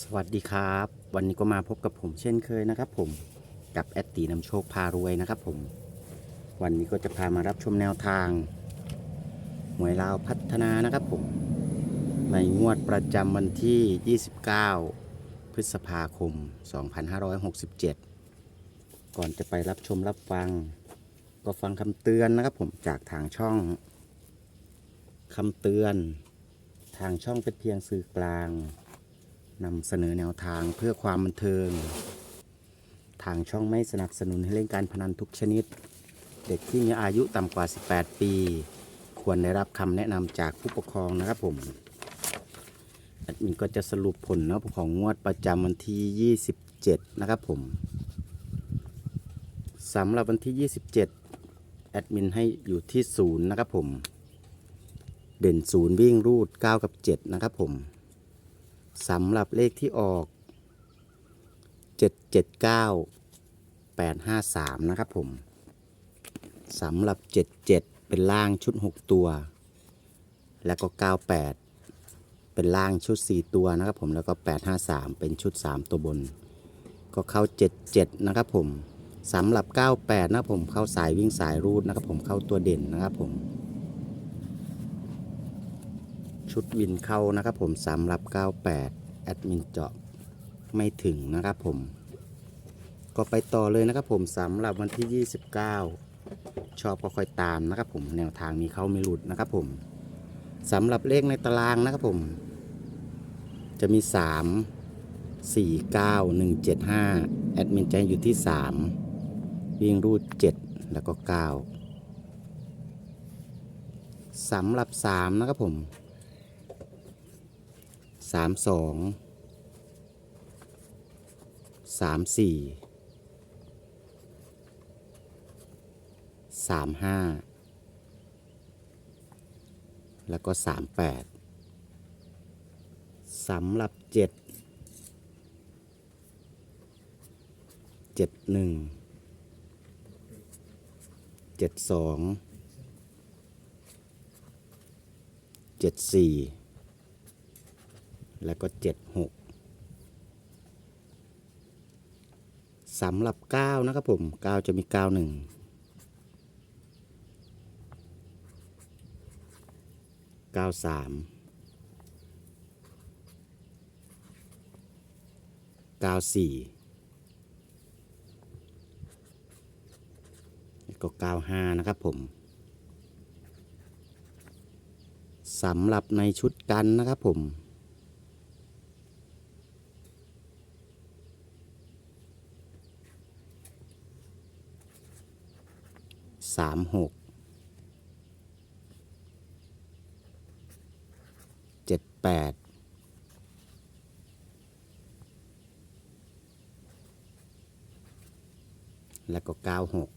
สวัสดีครับ วันนี้ก็มาพบกับผมเช่นเคยนะครับ ผมกับแอดตีนำโชคพารวยนะครับ ผม วันนี้ก็จะพามารับชมแนวทางหวยลาวพัฒนานะครับผม ในงวดประจำวันที่ 29 พฤษภาคม 2567 ก่อนจะไปรับชมรับฟัง ก็ฟังคำเตือนนะครับผมจากทางช่องคำเตือน ทางช่องเป็นเพียงสื่อกลาง นำเสนอแนวทางเพื่อความบันเทิง ทางช่องไม่สนับสนุนให้เล่นการพนันทุกชนิด เด็กที่มีอายุต่ำกว่า 18 ปี ควรได้รับคำแนะนำจากผู้ปกครองนะครับผมแอดมินก็จะสรุปผลนะของงวดประจำวันที่ 27 นะครับผมสำหรับวันที่ 27 แอดมินให้อยู่ที่ศูนย์นะครับผม เด่นศูนย์วิ่งรูด 9 กับ 7 นะครับผม สำหรับเลขที่ออก 779 853 นะครับผมสำหรับ 77 เป็นล่างชุด 6 ตัว แล้วก็ 98 เป็นล่างชุด 4 ตัวนะครับผมแล้วก็ 853 เป็นชุด 3 ตัวบน ก็เข้า 77 นะครับผมสำหรับ 98 นะครับผมเข้าสายวิ่งสายรูดนะครับผมเข้าตัวเด่นนะครับผม ชุดวินเข้านะครับผมสำหรับ 98 แอดมินเจาะไม่ถึงนะครับผม ก็ไปต่อเลยนะครับผมสำหรับวันที่ 29 ชอบก็ค่อยตามนะครับผมแนวทางมีเข้าไม่หลุดนะครับผมสำหรับเลขในตารางนะครับผม จะมี 3 4 9 1 7 5 แอดมินจะอยู่ที่ 3 วิ่งรูด 7 แล้วก็ 9สำหรับ 3 นะครับผม สามสองสามสี่สามห้าแล้วก็สามแปดสำหรับเจ็ดเจ็ดหนึ่งเจ็ดสองเจ็ดสี่ แล้วก็เจ็ดหกสำหรับเก้านะครับผมเก้าจะมีเก้าหนึ่งเก้าสามเก้าสี่แล้วก็เก้าห้านะครับผมสำหรับในชุดกันนะครับผม สามหกเจ็ดแปดแล้วก็เก้าหก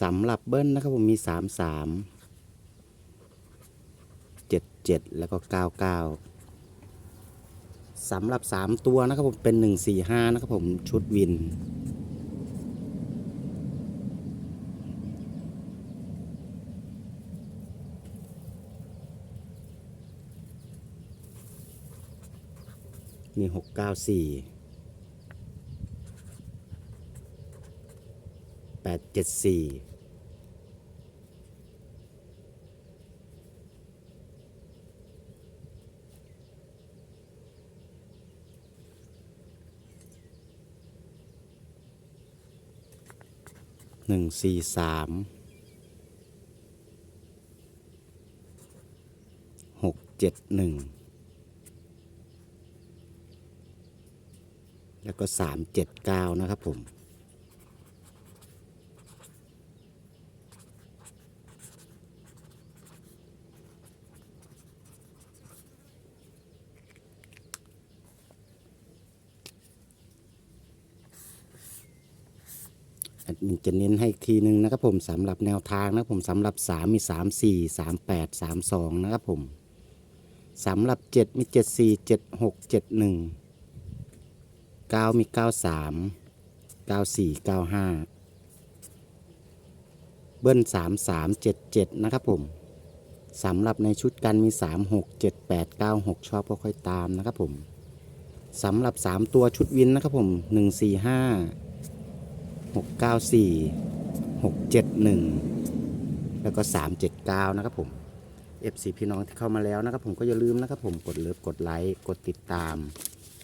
สำหรับเบิ้ลนะครับผมมีสามสามเจ็ดเจ็ดแล้วก็เก้าเก้าสำหรับสามตัวนะครับผมเป็นหนึ่งสี่ห้านะครับผมชุดวิน มีหกเก้าสี่แปดเจ็ดสี่หนึ่งสี่สามหกเจ็ดหนึ่ง แล้วก็สามเจ็ดเก้านะครับผมมินจะเน้นให้อีกทีหนึ่งนะครับผมสำหรับแนวทางนะผมสำหรับสามมีสามสี่สามแปดสามสองนะครับผมสำหรับเจ็ดมีเจ็ดสี่เจ็ เก้ามีเก้าสามเก้าสี่เก้าห้าเบิ้ลสามสามเจ็ดเจ็ดนะครับผมสำหรับในชุดกันมี 3 6 7 8 9 6 ชอบก็ค่อยตามนะครับผมสำหรับ 3 ตัวชุดวินนะครับผม 1 4 5 6 9 4 6 7 1 แล้วก็ 3 7 9 นะครับผม FC พี่น้องที่เข้ามาแล้วนะครับผมก็อย่าลืมนะครับผมกดเลิฟกดไลค์กดติดตาม